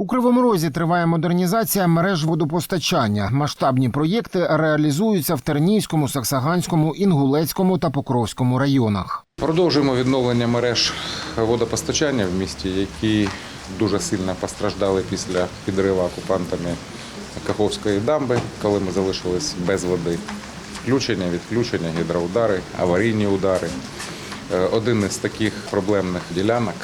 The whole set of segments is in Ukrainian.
У Кривому Розі триває модернізація мереж водопостачання. Масштабні проєкти реалізуються в Тернійському, Саксаганському, Інгулецькому та Покровському районах. Продовжуємо відновлення мереж водопостачання в місті, які дуже сильно постраждали після підриву окупантами Каховської дамби, коли ми залишились без води. Включення, відключення, гідроудари, аварійні удари. Е, Один із таких проблемних ділянок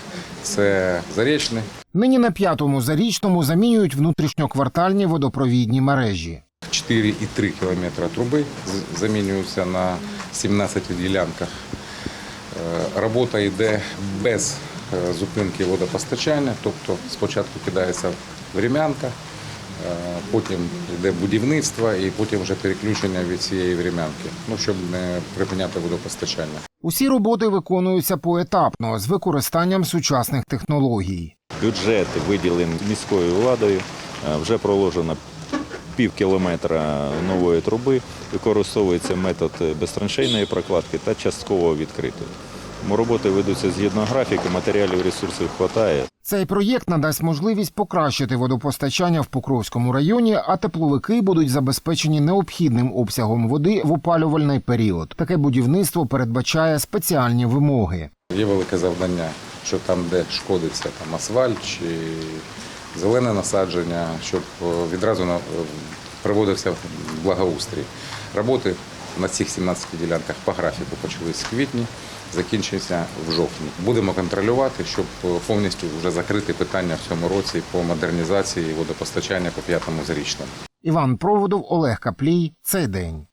це Зарічний. Нині на п'ятому зарічному замінюють внутрішньоквартальні водопровідні мережі. 4,3 кілометра труби замінюються на 17 ділянках. Е, Робота йде без е, зупинки водопостачання, тобто спочатку кидається врем'янка, е, потім йде будівництво і потім вже переключення від цієї врем'янки, ну, щоб не припиняти водопостачання. Усі роботи виконуються поетапно з використанням сучасних технологій. Бюджет виділений міською владою. Е, Вже проложено пів кілометра нової труби. Використовується метод безтраншейної прокладки та частково відкритої. Роботи ведуться згідно графіку, матеріалів ресурсів вистачає. Цей проєкт надасть можливість покращити водопостачання в Покровському районі, а тепловики будуть забезпечені необхідним обсягом води в опалювальний період. Таке будівництво передбачає спеціальні вимоги. Є велике завдання, що там, де шкодиться там, асфальт чи зелене насадження, щоб е, відразу е, в благоустрій. Роботи на цих 17 ділянках по графіку почались в квітні, закінчаться в жовтні. Будемо контролювати, щоб е, повністю вже закрити питання в цьому році по модернізації водопостачання по п'ятому зарічному. Іван Проводов, Олег Каплій. Цей день.